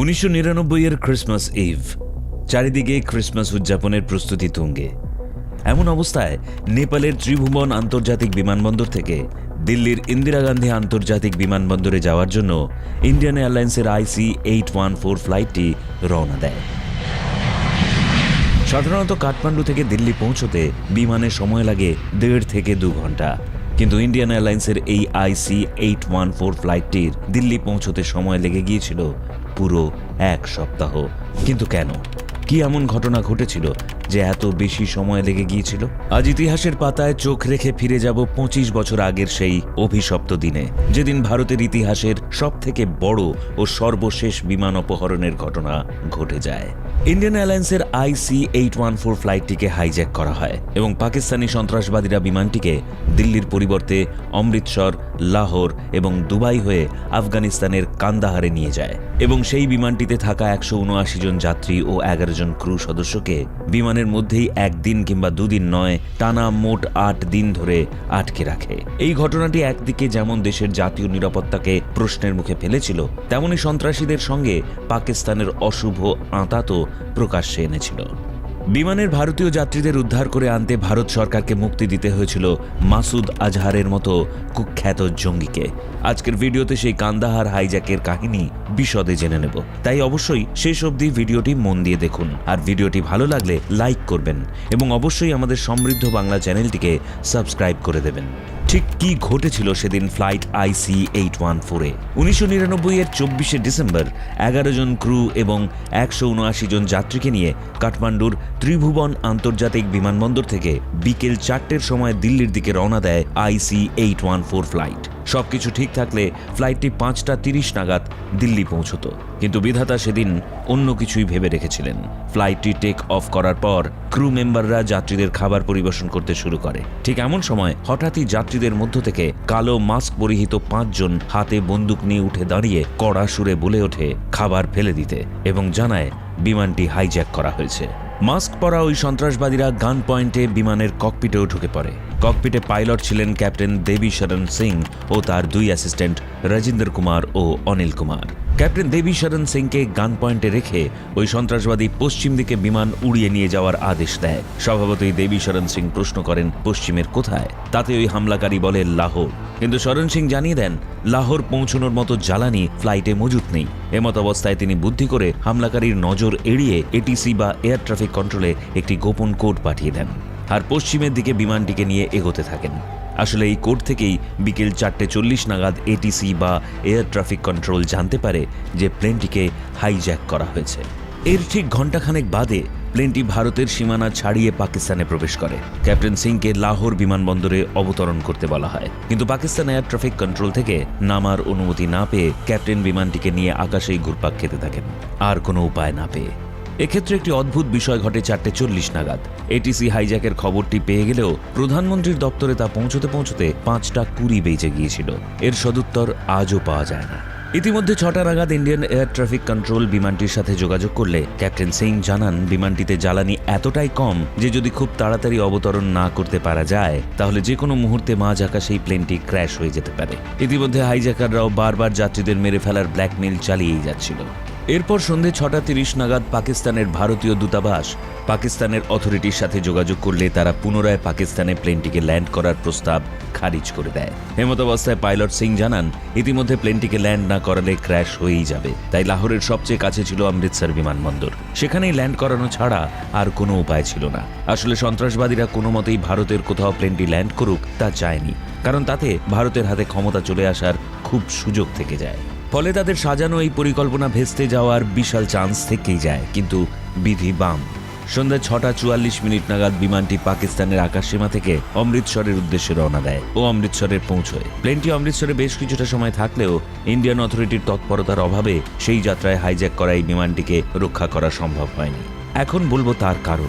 উনিশশো নিরানব্বই এর ক্রিসমাস ইভ চারিদিকে ক্রিসমাস উদযাপনের প্রস্তুতি তুঙ্গে। এমন অবস্থায় নেপালের ত্রিভুবন আন্তর্জাতিক বিমানবন্দর থেকে দিল্লির ইন্দিরা গান্ধী আন্তর্জাতিক বিমানবন্দরে যাওয়ার জন্য ইন্ডিয়ান এয়ারলাইন্সের আইসি এইট ওয়ান ফোর ফ্লাইটটি রওনা দেয়। সাধারণত কাঠমান্ডু থেকে দিল্লি পৌঁছতে বিমানে সময় লাগে দেড় থেকে দু ঘণ্টা। কিন্তু ইন্ডিয়ান এয়ারলাইন্সের এই আইসি এইট ওয়ান ফোর ফ্লাইটটির দিল্লি পৌঁছতে সময় লেগে গিয়েছিল পুরো এক সপ্তাহ। কিন্তু কেন? কি এমন ঘটনা ঘটেছিল যে এত বেশি সময় লেগে গিয়েছিল? আজ ইতিহাসের পাতায় চোখ রেখে ফিরে যাব পঁচিশ বছর আগের সেই অভিশপ্ত দিনে, যেদিন ভারতের ইতিহাসের সবথেকে বড় ও সর্বশেষ বিমান অপহরণের ঘটনা ঘটে যায়। ইন্ডিয়ান এয়ারলাইন্সের আইসি এইট ওয়ান ফোর ফ্লাইটটিকে হাইজ্যাক করা হয় এবং পাকিস্তানি সন্ত্রাসবাদীরা বিমানটিকে দিল্লির পরিবর্তে অমৃতসর, লাহোর এবং দুবাই হয়ে আফগানিস্তানের কান্দাহারে নিয়ে যায় এবং সেই বিমানটিতে থাকা একশো উনআশি জন যাত্রী ও এগারো জন ক্রু সদস্যকে বিমানের মধ্যেই একদিন কিংবা দুদিন নয়, টানা মোট আট দিন ধরে আটকে রাখে। এই ঘটনাটি একদিকে যেমন দেশের জাতীয় নিরাপত্তাকে প্রশ্নের মুখে ফেলেছিল, তেমনি সন্ত্রাসীদের সঙ্গে পাকিস্তানের অশুভ আঁতাতও প্রকাশ্যে এনেছিল। বিমানের ভারতীয় যাত্রীদের উদ্ধার করে আনতে ভারত সরকারকে মুক্তি দিতে হয়েছিল মাসুদ আজহারের মতো কুখ্যাত জঙ্গিকে। আজকের ভিডিওতে সেই কান্দাহার হাইজ্যাকের কাহিনী বিশদে জেনে নেব। তাই অবশ্যই শেষ অবধি ভিডিওটি মন দিয়ে দেখুন। আর ভিডিওটি ভালো লাগলে লাইক করবেন এবং অবশ্যই আমাদের সমৃদ্ধ বাংলা চ্যানেলটিকে সাবস্ক্রাইব করে দেবেন। ঠিক কি ঘটেছিল সেদিন ফ্লাইট আইসি এইট ওয়ান ফোরে উনিশশো নিরানব্বই এর চব্বিশে ডিসেম্বর, এগারো জন ক্রু এবং একশো উনআশি জন যাত্রীকে নিয়ে কাঠমান্ডুর ত্রিভুবন আন্তর্জাতিক বিমানবন্দর থেকে বিকেল চারটের সময় দিল্লির দিকে রওনা দেয় IC eight one four flight সবকিছু ঠিক থাকলে ফ্লাইটটি পাঁচটা তিরিশ নাগাদ দিল্লি পৌঁছত। কিন্তু বিধাতা সেদিন অন্য কিছুই ভেবে রেখেছিলেন। ফ্লাইটটি টেক অফ করার পর ক্রু মেম্বাররা যাত্রীদের খাবার পরিবেশন করতে শুরু করে। ঠিক এমন সময় হঠাৎই যাত্রীদের মধ্য থেকে কালো মাস্ক পরিহিত পাঁচজন হাতে বন্দুক নিয়ে উঠে দাঁড়িয়ে কড়া সুরে বলে ওঠে, খাবার ফেলে দিতে। এবং জানায়, বিমানটি হাইজ্যাক করা হয়েছে। মাস্ক পরা ওই সন্ত্রাসবাদীরা গান পয়েন্টে বিমানের ককপিটেও ঢুকে পড়ে। ককপিটে পাইলট ছিলেন ক্যাপ্টেন দেবী শরণ সিং ও তার দুই অ্যাসিস্ট্যান্ট রাজিন্দর কুমার ও অনিল কুমার। ক্যাপ্টেন দেবী শরণ সিংকে গান পয়েন্টে রেখে ওই সন্ত্রাসবাদী পশ্চিম দিকে বিমান উড়িয়ে নিয়ে যাওয়ার আদেশ দেয়। স্বভাবতই দেবী শরণ সিং প্রশ্ন করেন, পশ্চিমের কোথায়? তাতে ওই হামলাকারী বলে, লাহোর। কিন্তু শরণ সিং জানিয়ে দেন, লাহোর পৌঁছানোর মতো জ্বালানি ফ্লাইটে মজুত নেই। এমত অবস্থায় তিনি বুদ্ধি করে হামলাকারীর নজর এড়িয়ে এটিসি বা এয়ার ট্রাফিক কন্ট্রোলে একটি গোপন কোড পাঠিয়ে দেন। আর পশ্চিমের দিকে বিমানটিকে নিয়ে এগোতে থাকেন। আসলে এই কোড থেকেই বিকেল চারটে চল্লিশ নাগাদ এটিসি বা এয়ার ট্রাফিক কন্ট্রোল জানতে পারে যে প্লেনটিকে হাইজ্যাক করা হয়েছে। এর ঠিক ঘণ্টাখানেক বাদে প্লেনটি ভারতের সীমানা ছাড়িয়ে পাকিস্তানে প্রবেশ করে। ক্যাপ্টেন সিংকে লাহোর বিমানবন্দরে অবতরণ করতে বলা হয়। কিন্তু পাকিস্তান এয়ার ট্রাফিক কন্ট্রোল থেকে নামার অনুমতি না পেয়ে ক্যাপ্টেন বিমানটিকে নিয়ে আকাশেই ঘুরপাক খেতে থাকেন। আর কোনো উপায় না পেয়ে এক্ষেত্রে একটি অদ্ভুত বিষয় ঘটে চারটে চল্লিশ নাগাদ। এটিসি হাইজ্যাকের খবরটি পেয়ে গেলেও প্রধানমন্ত্রীর দপ্তরে তা পৌঁছতে পৌঁছতে পাঁচটা কুড়ি বেজে গিয়েছিল। এর সদুত্তর আজও পাওয়া যায় না। ইতিমধ্যে ছটা নাগাদ ইন্ডিয়ান এয়ার ট্রাফিক কন্ট্রোল বিমানটির সাথে যোগাযোগ করলে ক্যাপ্টেন সিং জানান, বিমানটিতে জ্বালানি এতটাই কম যে যদি খুব তাড়াতাড়ি অবতরণ না করতে পারা যায়, তাহলে যে কোনো মুহূর্তে মাঝ আকাশেই প্লেনটি ক্র্যাশ হয়ে যেতে পারে। ইতিমধ্যে হাইজ্যাকাররাও বারবার যাত্রীদের মেরে ফেলার ব্ল্যাকমেল চালিয়েই যাচ্ছিল। এরপর সন্ধে ছটা তিরিশ নাগাদ পাকিস্তানের ভারতীয় দূতাবাস পাকিস্তানের অথরিটির সাথে যোগাযোগ করলে তারা পুনরায় পাকিস্তানে প্লেনটিকে ল্যান্ড করার প্রস্তাব খারিজ করে দেয়। এমত অবস্থায় পাইলট সিং জানান, ইতিমধ্যে প্লেনটিকে ল্যান্ড না করালে ক্র্যাশ হয়েই যাবে। তাই লাহোরের সবচেয়ে কাছে ছিল অমৃতসর বিমানবন্দর। সেখানেই ল্যান্ড করানো ছাড়া আর কোনো উপায় ছিল না। আসলে সন্ত্রাসবাদীরা কোনো মতেই ভারতের কোথাও প্লেনটি ল্যান্ড করুক তা চায়নি। কারণ তাতে ভারতের হাতে ক্ষমতা চলে আসার খুব সুযোগ থেকে যায়। ফলে তাদের সাজানো এই পরিকল্পনা ভেস্তে যাওয়ার বিশাল চান্স থেকেই যায়। কিন্তু বিধি বাম। সন্ধ্যা ছটা চুয়াল্লিশ মিনিট নাগাদ বিমানটি পাকিস্তানের আকাশসীমা থেকে অমৃতসরের উদ্দেশ্যে রওনা দেয় ও অমৃতসরে পৌঁছয়। প্লেনটি অমৃতসরে বেশ কিছুটা সময় থাকলেও ইন্ডিয়ান অথরিটির তৎপরতার অভাবে সেই যাত্রায় হাইজ্যাক করা এই বিমানটিকে রক্ষা করা সম্ভব হয়নি। এখন বলব তার কারণ।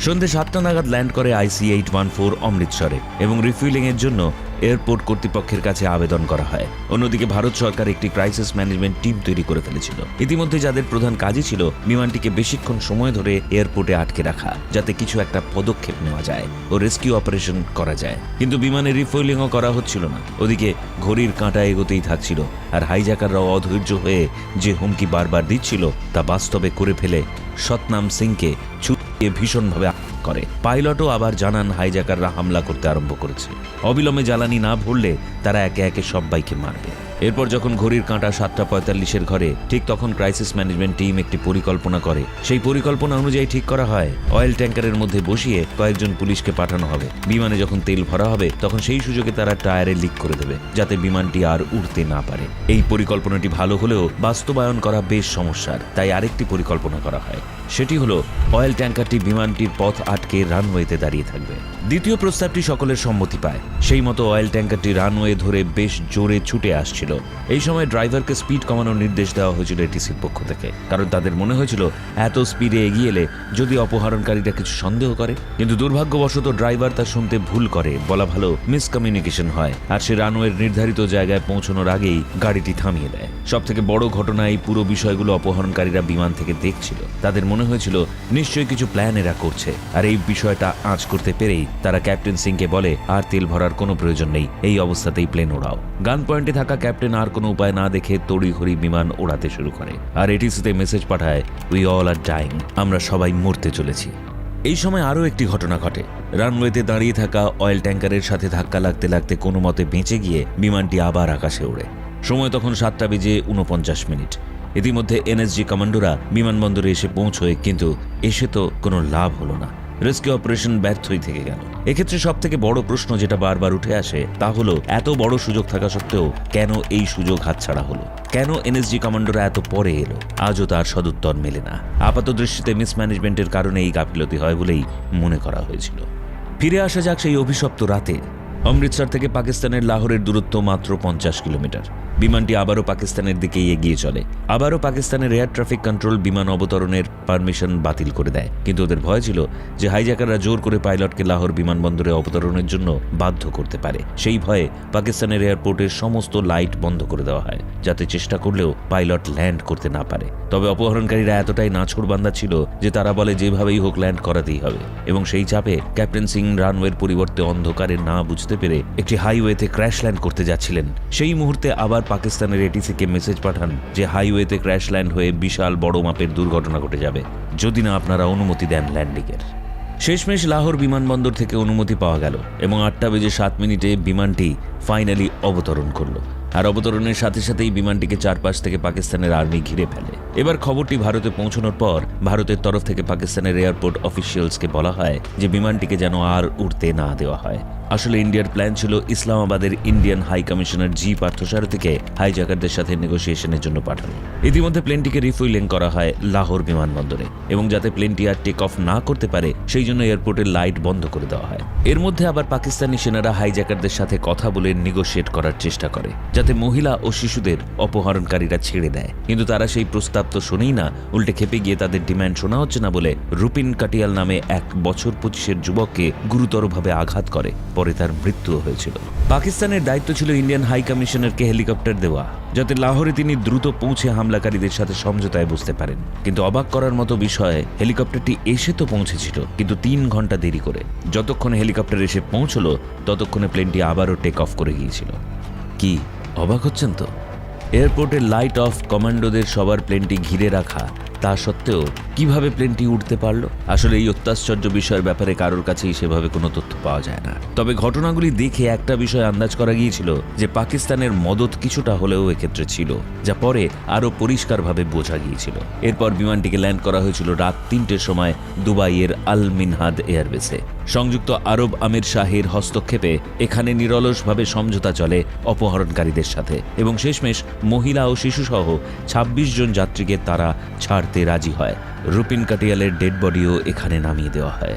সন্ধ্যে সাতটা নাগাদ ল্যান্ড করে আইসি এইট ওয়ান ফোর অমৃতসরে এবং রিফুয়েলিং জন্য এয়ারপোর্ট কর্তৃপক্ষের কাছে আবেদন করা হয়। অন্যদিকে ভারত সরকার একটি ক্রাইসিস ম্যানেজমেন্ট টিম তৈরি করে ফেলেছিল। ইতিমধ্যে যাদের প্রধান কাজই ছিল, বিমানটিকে বেশিক্ষণ সময় ধরে এয়ারপোর্টে আটকে রাখা, যাতে কিছু একটা পদক্ষেপ নেওয়া যায় ও রেস্কিউ অপারেশন করা যায়। কিন্তু বিমানে রিফুয়েলিংও করা হচ্ছিল না। ওদিকে ঘড়ির কাঁটা এগোতেই থাকছিল আর হাইজাকাররাও অধৈর্য হয়ে যে হুমকি বারবার দিচ্ছিল তা বাস্তবে করে ফেলে সতনাম সিংকে ছুটিয়ে ভীষণভাবে করে। পাইলটও আবার জানান হাইজাকাররা হামলা করতে আরম্ভ করেছে। অবিলম্বে জ্বালানি না ভরলে তারা একে একে সবাইকে মারবে। এরপর যখন ঘড়ির কাঁটা সাতটা পঁয়তাল্লিশের ঘরে, ঠিক তখন ক্রাইসিস ম্যানেজমেন্ট টিম একটি পরিকল্পনা করে। সেই পরিকল্পনা অনুযায়ী ঠিক করা হয় অয়েল ট্যাঙ্কারের মধ্যে বসিয়ে কয়েকজন পুলিশকে পাঠানো হবে। বিমানে যখন তেল ভরা হবে, তখন সেই সুযোগে তারা টায়ারে লিক করে দেবে, যাতে বিমানটি আর উড়তে না পারে। এই পরিকল্পনাটি ভালো হলেও বাস্তবায়ন করা বেশ সমস্যার, তাই আরেকটি পরিকল্পনা করা হয়। সেটি হলো অয়েল ট্যাঙ্কারটি বিমানটির পথ আটকে রানওয়েতে দাঁড়িয়ে থাকবে। দ্বিতীয় প্রস্তাবটি সকলের সম্মতি পায়। সেই মতো অয়েল ট্যাঙ্কারটি রানওয়ে ধরে বেশ জোরে ছুটে আসছিল। এই সময় ড্রাইভারকে স্পিড কমানোর নির্দেশ দেওয়া হয়েছিল এটিসির পক্ষ থেকে। কারণ তাদের মনে হয়েছিল, এত স্পিডে এগিয়ে এলে যদি অপহরণকারীরা কিছু সন্দেহ করে। কিন্তু দুর্ভাগ্যবশত ড্রাইভার তা শুনতে ভুল করে, বলা ভালো মিসকমিউনিকেশন হয়। আর সে রানওয়ের নির্ধারিত জায়গায় পৌঁছানোর আগেই গাড়িটি থামিয়ে দেয়। সব থেকে বড় ঘটনা এই পুরো বিষয়গুলো অপহরণকারীরা বিমান থেকে দেখছিল। তাদের মনে হয়েছিল, নিশ্চয়ই কিছু প্ল্যান এরা করছে। আর এই বিষয়টা আঁচ করতে পেরেই তারা ক্যাপ্টেন সিংকে বলে, আর তেল ভরার কোনো প্রয়োজন নেই। এই অবস্থাতেই প্লেন ওড়াও। গান পয়েন্টে থাকা আর কোনো উপায় না দেখে তড়িঘড়ি বিমান ওড়াতে শুরু করে। আর এটিসিতে মেসেজ পাঠায় উই অল আর ডাইং আমরা সবাই মরতে চলেছি। এই সময় আরও একটি ঘটনা ঘটে। রানওয়েতে দাঁড়িয়ে থাকা অয়েল ট্যাঙ্কারের সাথে ধাক্কা লাগতে লাগতে কোনো মতে বেঁচে গিয়ে বিমানটি আবার আকাশে ওড়ে। সময় তখন সাতটা বেজে উনপঞ্চাশ মিনিট। ইতিমধ্যে এনএসজি কমান্ডোরা বিমানবন্দরে এসে পৌঁছয়, কিন্তু এসে তো কোনো লাভ হলো না। রেস্কিউ অপারেশন ব্যর্থই থেকে গেল। এক্ষেত্রে সব থেকে বড় প্রশ্ন যেটা বারবার উঠে আসে, তা হলো, এত বড় সুযোগ থাকা সত্ত্বেও কেন এই সুযোগ হাতছাড়া হলো? কেন এনএসজি কমান্ডোরা এত পরে এলো? আজও তার সদুত্তর মেলে না। আপাত দৃষ্টিতে মিসম্যানেজমেন্টের কারণে এই গাফিলতি হয় বলেই মনে করা হয়েছিল। ফিরে আসা যাক সেই অভিশপ্ত রাতে। অমৃতসর থেকে পাকিস্তানের লাহোরের দূরত্ব মাত্র পঞ্চাশ কিলোমিটার। বিমানটি আবারও পাকিস্তানের দিকে এগিয়ে চলে। আবারও পাকিস্তানের এয়ার ট্রাফিক কন্ট্রোল বিমান অবতরণের পারমিশন বাতিল করে দেয়। কিন্তু ওদের ভয় ছিল যে হাইজাকাররা জোর করে পাইলটকে লাহোর বিমানবন্দরে অবতরণের জন্য বাধ্য করতে পারে। সেই ভয়ে পাকিস্তানের এয়ারপোর্টের সমস্ত লাইট বন্ধ করে দেওয়া হয়, যাতে চেষ্টা করলেও পাইলট ল্যান্ড করতে না পারে। তবে অপহরণকারীরা এতটাই নাছোড়বান্দা ছিল যে তারা বলে যেভাবেই হোক ল্যান্ড করাতেই হবে। এবং সেই চাপে ক্যাপ্টেন সিং রানওয়ের পরিবর্তে অন্ধকারে না বুঝতে পেরে একটি হাইওয়েতে ক্র্যাশ ল্যান্ড করতে যাচ্ছিলেন। সেই মুহূর্তে আবার পাকিস্তানের এটিসিকে মেসেজ পাঠান যে হাইওয়েতে ক্র্যাশ ল্যান্ড হয়ে বিশাল বড় মাপের দুর্ঘটনা ঘটে যাবে। যদি না আপনারা অনুমতি দেন ল্যান্ডিংয়ের শেষমেশ লাহোর বিমানবন্দর থেকে অনুমতি পাওয়া গেল এবং আটটা বেজে সাত মিনিটে বিমানটি ফাইনালি অবতরণ করল। আর অবতরণের সাথে সাথেই বিমানটিকে চারপাশ থেকে পাকিস্তানের আর্মি ঘিরে ফেলে। এবার খবরটি ভারতে পৌঁছানোর পর ভারতের তরফ থেকে পাকিস্তানের এয়ারপোর্ট অফিসিয়ালসকে বলা হয় যে বিমানটিকে যেন আর উড়তে না দেওয়া হয়। আসলে ইন্ডিয়ার প্ল্যান ছিল ইসলামাবাদের ইন্ডিয়ান হাই কমিশনার জি পার্থসারথীকে হাইজাকারদের সাথে নেগোসিয়েশনের জন্য পাঠানো। ইতিমধ্যে প্লেনটিকে রিফুইলিং করা হয় লাহোর বিমানবন্দরে এবং যাতে প্লেনটি আর টেক অফ না করতে পারে, সেই জন্য এয়ারপোর্টের লাইট বন্ধ করে দেওয়া হয়। এর মধ্যে আবার পাকিস্তানি সেনারা হাইজাকারদের সাথে কথা বলে নেগোশিয়েট করার চেষ্টা করে, যাতে মহিলা ও শিশুদের অপহরণকারীরা ছেড়ে দেয়। কিন্তু তারা সেই প্রস্তাব তো শোনেই না, উল্টে খেপে গিয়ে তাদের ডিমান্ড শোনা হচ্ছে না বলে রুপিন কাটিয়াল নামে এক বছর পঁচিশের যুবককে গুরুতরভাবে আঘাত করে। পরে তার মৃত্যুও হয়েছিল। পাকিস্তানের দায়িত্ব ছিল ইন্ডিয়ান হাই কমিশনারকে হেলিকপ্টার দেওয়া, যাতে লাহোরে তিনি দ্রুত পৌঁছে হামলাকারীদের সাথে সমঝোতায় বুঝতে পারেন। কিন্তু অবাক করার মতো বিষয়ে হেলিকপ্টারটি এসে তো পৌঁছেছিল, কিন্তু তিন ঘণ্টা দেরি করে। যতক্ষণ হেলিকপ্টার এসে পৌঁছলো, ততক্ষণে প্লেনটি আবারও টেক অফ করে গিয়েছিল। কি, অবাক হচ্ছেন তো? এয়ারপোর্টের লাইট অফ কমান্ডোদের সবার প্লেনটি ঘিরে রাখা তা সত্ত্বেও কীভাবে প্লেনটি উঠতে পারল? আসলে এই অত্যাশ্চর্য বিষয়ের ব্যাপারে কারোর কাছেই সেভাবে কোনো তথ্য পাওয়া যায় না। তবে ঘটনাগুলি দেখে একটা বিষয় আন্দাজ করা গিয়েছিল যে পাকিস্তানের মদত কিছুটা হলেও এক্ষেত্রে ছিল, যা পরে আরও পরিষ্কারভাবে বোঝা গিয়েছিল। এরপর বিমানটিকে ল্যান্ড করা হয়েছিল রাত তিনটের সময় দুবাইয়ের আল মিনহাদ এয়ারবেসে। সংযুক্ত আরব আমির শাহের হস্তক্ষেপে এখানে নিরলসভাবে সমঝোতা চলে অপহরণকারীদের সাথে এবং শেষমেশ মহিলা ও শিশুসহ ২৬ জন যাত্রীকে তারা ছাড়তে রাজি হয়। রুপিন কাটিয়ালের ডেড বডিও এখানে নামিয়ে দেওয়া হয়।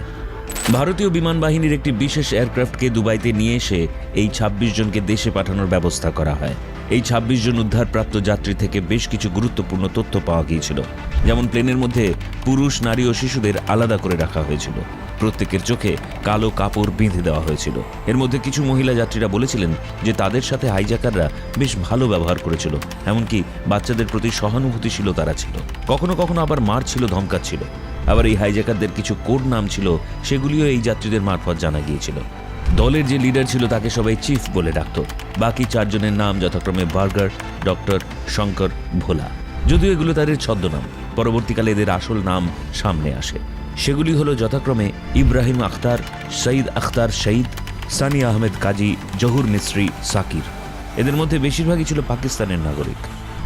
ভারতীয় বিমান বাহিনীর একটি বিশেষ এয়ারক্রাফটকে দুবাইতে নিয়ে এসে এই ২৬ জনকে দেশে পাঠানোর ব্যবস্থা করা হয়। এই ২৬ জন উদ্ধারপ্রাপ্ত যাত্রী থেকে বেশ কিছু গুরুত্বপূর্ণ তথ্য পাওয়া গিয়েছিল। যেমন প্লেনের মধ্যে পুরুষ, নারী ও শিশুদের আলাদা করে রাখা হয়েছিল। প্রত্যেকের চোখে কালো কাপড় বেঁধে দেওয়া হয়েছিল। এর মধ্যে কিছু মহিলা যাত্রীরা বলেছিলেন যে তাদের সাথে হাইজ্যাকাররা বেশ ভালো ব্যবহার করেছিল, এমনকি বাচ্চাদের প্রতি সহানুভূতিশীল তারা ছিল। কখনো কখনো আবার মার ছিল ধমকাচ্ছিল। আবার এই হাইজ্যাকারদের কিছু কোড নাম ছিল, সেগুলিও এই যাত্রীদের মারফত জানা গিয়েছিল। দলের যে লিডার ছিল তাকে সবাই চিফ বলে ডাকত। বাকি চারজনের নাম যথাক্রমে বার্গার, ডক্টর শঙ্কর ভোলা। যদিও এগুলো তাদের ছদ্মনাম, পরবর্তীকালে এদের আসল নাম সামনে আসে। সেগুলি হলো যথাক্রমে ইব্রাহিম আখতার, সঈদ আখতার শহীদ সানি আহমেদ কাজী, জহুর মিস্ত্রি, সাকির। এদের মধ্যে বেশিরভাগই ছিল পাকিস্তানের নাগরিক।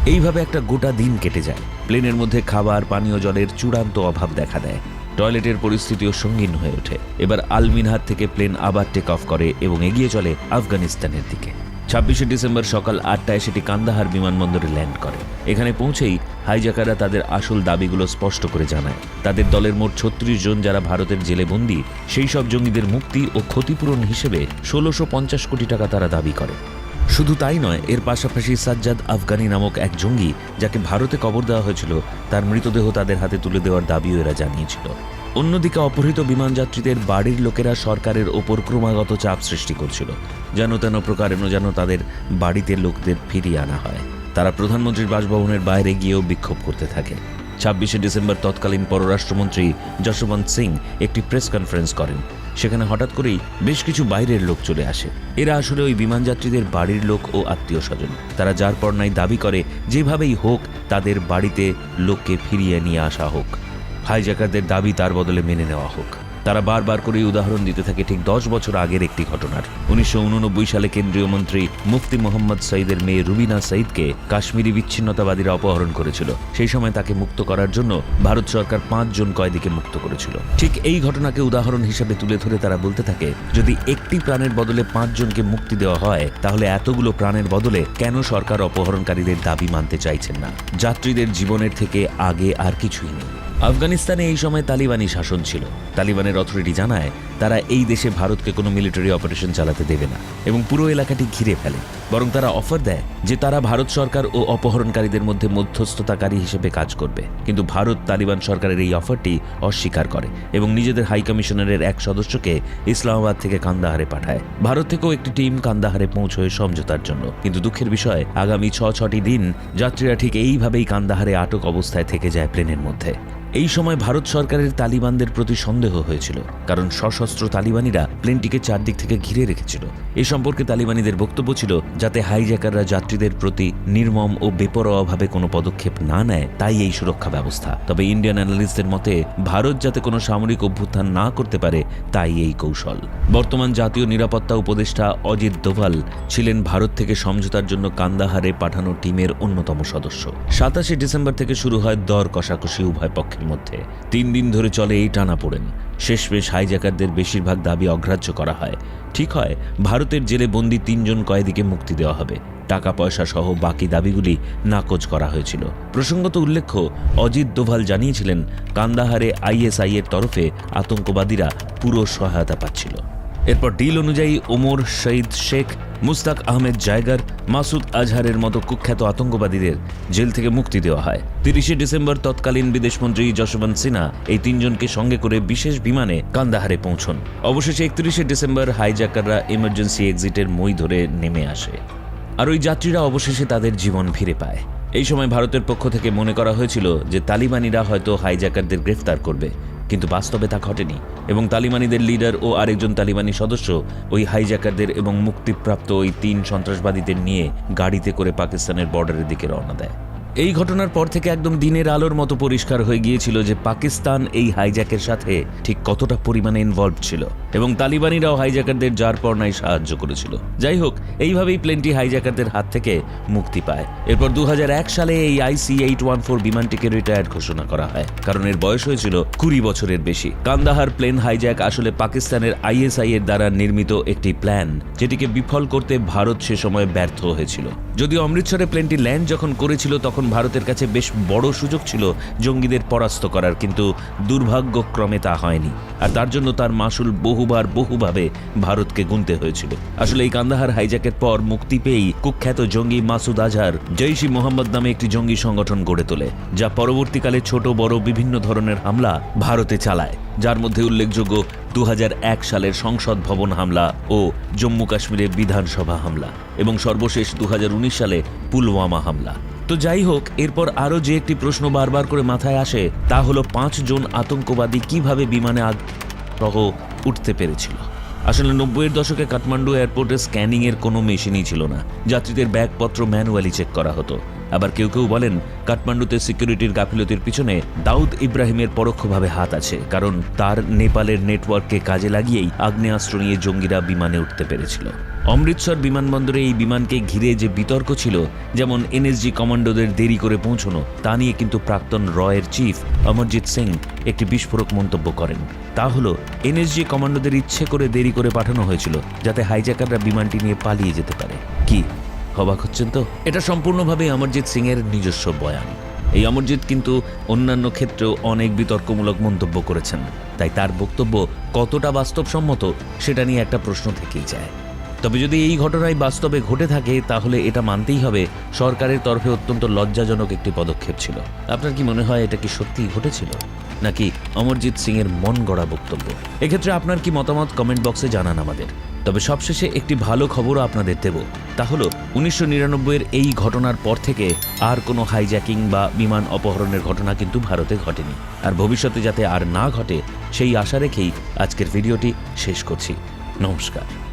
এইভাবে একটা গোটা দিন কেটে যায়। প্লেনের মধ্যে খাবার, পানীয় জলের চূড়ান্ত অভাব দেখা দেয়। টয়লেটের পরিস্থিতিও সঙ্গীন হয়ে ওঠে। এবার আলমিনহাট থেকে প্লেন আবার টেক অফ করে এবং এগিয়ে চলে আফগানিস্তানের দিকে। ছাব্বিশে ডিসেম্বর সকাল আটটায় সেটি কান্দাহার বিমানবন্দরে ল্যান্ড করে। এখানে পৌঁছেই হাইজাকাররা তাদের আসল দাবিগুলো স্পষ্ট করে জানায়। তাদের দলের মোট ছত্রিশ জন যারা ভারতের জেলে বন্দী, সেই সব জঙ্গিদের মুক্তি ও ক্ষতিপূরণ হিসেবে ষোলোশো পঞ্চাশ কোটি টাকা তারা দাবি করে। শুধু তাই নয়, এর পাশাপাশি সাজ্জাদ আফগানি নামক এক জঙ্গি, যাকে ভারতে কবর দেওয়া হয়েছিল, তার মৃতদেহ তাদের হাতে তুলে দেওয়ার দাবিও এরা জানিয়েছিল। অন্যদিকে অপহৃত বিমান যাত্রীদের বাড়ির লোকেরা সরকারের ওপর ক্রমাগত চাপ সৃষ্টি করছিল। যেন তেন প্রকারেণ যেন তাদের বাড়িতে লোকদের ফিরিয়ে আনা হয়। তারা প্রধানমন্ত্রীর বাসভবনের বাইরে গিয়েও বিক্ষোভ করতে থাকে। ছাব্বিশে ডিসেম্বর তৎকালীন পররাষ্ট্রমন্ত্রী যশবন্ত সিং একটি প্রেস কনফারেন্স করেন। সেখানে হঠাৎ করেই বেশ কিছু বাইরের লোক চলে আসে। এরা আসলে ওই বিমান যাত্রীদের বাড়ির লোক ও আত্মীয় স্বজন তারা যার পর নাই দাবি করে, যেভাবেই হোক তাদের বাড়িতে লোককে ফিরিয়ে নিয়ে আসা হোক। হাইজ্যাকারদের দাবি তার বদলে মেনে নেওয়া হোক। তারা বারবার করে উদাহরণ দিতে থাকে ঠিক দশ বছর আগের একটি ঘটনার। উনিশশো উননব্বই সালে কেন্দ্রীয় মন্ত্রী মুফতি মোহাম্মদ সঈদের মেয়ে রুবিনা সঈদকে কাশ্মীরি বিচ্ছিন্নতাবাদীরা অপহরণ করেছিল। সেই সময় তাকে মুক্ত করার জন্য ভারত সরকার পাঁচজন কয়েদিকে মুক্ত করেছিল। ঠিক এই ঘটনাকে উদাহরণ হিসেবে তুলে ধরে তারা বলতে থাকে, যদি একটি প্রাণের বদলে পাঁচজনকে মুক্তি দেওয়া হয়, তাহলে এতগুলো প্রাণের বদলে কেন সরকার অপহরণকারীদের দাবি মানতে চাইছেন না? যাত্রীদের জীবনের থেকে আগে আর কিছুই নেই। আফগানিস্তানে এই সময় তালিবানি শাসন ছিল। তালিবানের অথরিটি জানায়, তারা এই দেশে ভারতকে কোনো মিলিটারি অপারেশন চালাতে দেবে না এবং পুরো এলাকাটি ঘিরে ফেলে। বরং তারা অফার দেয় যে তারা ভারত সরকার ও অপহরণকারীদের মধ্যে মধ্যস্থতাকারী হিসেবে কাজ করবে। কিন্তু ভারত তালিবান সরকারের এই অফারটি অস্বীকার করে এবং নিজেদের হাই কমিশনারের এক সদস্যকে ইসলামাবাদ থেকে কান্দাহারে পাঠায়। ভারত থেকেও একটি টিম কান্দাহারে পৌঁছয় সমঝোতার জন্য। কিন্তু দুঃখের বিষয়, আগামী ছ ছটি দিন যাত্রীরা ঠিক এইভাবেই কান্দাহারে আটক অবস্থায় থেকে যায় প্লেনের মধ্যে। এই সময় ভারত সরকারের তালিবানদের প্রতি সন্দেহ হয়েছিল, কারণ সশস্ত্র তালিবানিরা প্লেনটিকে চারদিক থেকে ঘিরে রেখেছিল। এ সম্পর্কে তালিবানিদের বক্তব্য ছিল, যাতে হাইজ্যাকাররা যাত্রীদের প্রতি নির্মম ও বেপরোয়াভাবে কোনো পদক্ষেপ না নেয়, তাই এই সুরক্ষা ব্যবস্থা। তবে ইন্ডিয়ান অ্যানালিস্টদের মতে, ভারত যাতে কোনো সামরিক অভ্যুত্থান না করতে পারে, তাই এই কৌশল। বর্তমান জাতীয় নিরাপত্তা উপদেষ্টা অজিত দোভাল ছিলেন ভারত থেকে সমঝোতার জন্য কান্দাহারে পাঠানো টিমের অন্যতম সদস্য। সাতাশে ডিসেম্বর থেকে শুরু হয় দর কষাকষি উভয় পক্ষের মধ্যে। তিন দিন ধরে চলে এই টানা পড়েন। শেষমেশ হাইজাকারদের বেশিরভাগ দাবি অগ্রাহ্য করা হয়। ঠিক হয়, ভারতের জেলে বন্দি তিনজন কয়েদিকে মুক্তি দেওয়া হবে। টাকা পয়সা সহ বাকি দাবিগুলি নাকচ করা হয়েছিল। প্রসঙ্গত উল্লেখ্য, অজিত দোভাল জানিয়েছিলেন, কান্দাহারে আইএসআই এর তরফে আতঙ্কবাদীরা পুরো সহায়তা পাচ্ছিল। এরপর ডিল অনুযায়ী ওমর শহীদ শেখ, মুস্তাক আহমেদ জায়গার, মাসুদ আজহারের মতো কুখ্যাত আতঙ্কবাদীদের জেল থেকে মুক্তি দেওয়া হয়। তিরিশে ডিসেম্বর তৎকালীন বিদেশমন্ত্রী যশবন্ত সিনহা এই তিনজনকে সঙ্গে করে বিশেষ বিমানে কান্দাহারে পৌঁছন। অবশেষে একত্রিশে ডিসেম্বর হাইজ্যাকাররা এমার্জেন্সি এক্সিটের মই ধরে নেমে আসে। আর ওই যাত্রীরা অবশেষে তাদের জীবন ফিরে পায়। এই সময় ভারতের পক্ষ থেকে মনে করা হয়েছিল যে তালিবানিরা হয়তো হাইজ্যাকারদের গ্রেফতার করবে। কিন্তু বাস্তবে তা ঘটেনি এবং তালিবানিদের লিডার ও আরেকজন তালিবানি সদস্য ওই হাইজ্যাকারদের এবং মুক্তিপ্রাপ্ত ওই তিন সন্ত্রাসবাদীদের নিয়ে গাড়িতে করে পাকিস্তানের বর্ডারের দিকে রওনা দেয়। এই ঘটনার পর থেকে একদম দিনের আলোর মতো পরিষ্কার হয়ে গিয়েছিল যে পাকিস্তান এই হাইজ্যাকের সাথে ঠিক কতটা পরিমাণে ইনভলভ ছিল। এবং তালিবানিরাও হাইজ্যাকারদের যার পর নাই সাহায্য করেছিল। যাই হোক, এইভাবেই প্লেনটি হাইজ্যাকারদের হাত থেকে মুক্তি পায়। এরপর দু হাজার এক সালে এই আইসি এইট ওয়ান ফোর বিমানটিকে রিটায়ার্ড ঘোষণা করা হয়। কারণ এর বয়স হয়েছিল কুড়ি বছরের বেশি। কান্দাহার প্লেন হাইজ্যাক আসলে পাকিস্তানের আইএসআই এর দ্বারা নির্মিত একটি প্ল্যান যেটিকে বিফল করতে ভারত সে সময় ব্যর্থ হয়েছিল। যদিও অমৃতসরে প্লেনটি ল্যান্ড যখন করেছিল, তখন ভারতের কাছে বেশ বড় সুযোগ ছিল জঙ্গিদের পরাস্ত করার, কিন্তু দুর্ভাগ্যক্রমে তা হয়নি। আর তার জন্য তার মাসুল বহুবার বহুভাবে ভারতকে গুনতে হয়েছিল। আসলে এই কান্দাহার হাইজ্যাকের পর মুক্তি পেয়েই কুখ্যাত জঙ্গি মাসুদ আজহার জৈশি মোহাম্মদ নামে একটি জঙ্গি সংগঠন গড়ে তোলে, যা পরবর্তীকালে ছোট, বড়, বিভিন্ন ধরনের হামলা ভারতে চালায়। যার মধ্যে উল্লেখযোগ্য দু হাজার এক সালের সংসদ ভবন হামলা ও জম্মু কাশ্মীরের বিধানসভা হামলা এবং সর্বশেষ দু হাজার উনিশ সালে পুলওয়ামা হামলা। তো যাই হোক, এরপর আরও যে একটি প্রশ্ন বারবার করে মাথায় আসে, তা হলো পাঁচজন আতঙ্কবাদী কীভাবে বিমানে আগ সহ উঠতে পেরেছিল? আসলে নব্বইয়ের দশকে কাঠমান্ডু এয়ারপোর্টে স্ক্যানিংয়ের কোনো মেশিনই ছিল না। যাত্রীদের ব্যাগপত্র ম্যানুয়ালি চেক করা হতো। আবার কেউ কেউ বলেন, কাঠমান্ডুতে সিকিউরিটির গাফিলতির পিছনে দাউদ ইব্রাহিমের পরোক্ষভাবে হাত আছে, কারণ তার নেপালের নেটওয়ার্ককে কাজে লাগিয়েই আগ্নেয়াস্ত্র নিয়ে জঙ্গিরা বিমানে উঠতে পেরেছিল। অমৃতসর বিমানবন্দরে এই বিমানকে ঘিরে যে বিতর্ক ছিল, যেমন এনএসজি কমান্ডোদের দেরি করে পৌঁছনো, তা নিয়ে কিন্তু প্রাক্তন রয়ের চিফ অমরজিৎ সিং একটি বিস্ফোরক মন্তব্য করেন। তা হলো, এনএসজি কমান্ডোদের ইচ্ছে করে দেরি করে পাঠানো হয়েছিল, যাতে হাইজ্যাকাররা বিমানটি নিয়ে পালিয়ে যেতে পারে। কি? অবাক হচ্ছেন তো? এটা সম্পূর্ণভাবে অমরজিৎ সিং এর নিজস্ব বয়ান। এই অমরজিৎ কিন্তু অন্যান্য ক্ষেত্রেও অনেক বিতর্কমূলক মন্তব্য করেছেন। তাই তার বক্তব্য কতটা বাস্তবসম্মত সেটা নিয়ে একটা প্রশ্ন থেকেই যায়। তবে যদি এই ঘটনায় বাস্তবে ঘটে থাকে, তাহলে এটা মানতেই হবে সরকারের তরফে অত্যন্ত লজ্জাজনক একটি পদক্ষেপ ছিল। আপনার কি মনে হয় এটা কি সত্যিই ঘটেছিল? নাকি অমরজিৎ সিং এর মন গড়া বক্তব্য? এক্ষেত্রে আপনার কি মতামত কমেন্ট বক্সে জানান আমাদের। তবে সবশেষে একটি ভালো খবরও আপনাদের দেব। তা হলো, উনিশশো নিরানব্বইয়ের এই ঘটনার পর থেকে আর কোনো হাইজ্যাকিং বা বিমান অপহরণের ঘটনা কিন্তু ভারতে ঘটেনি। আর ভবিষ্যতে যাতে আর না ঘটে, সেই আশা রেখেই আজকের ভিডিওটি শেষ করছি। নমস্কার।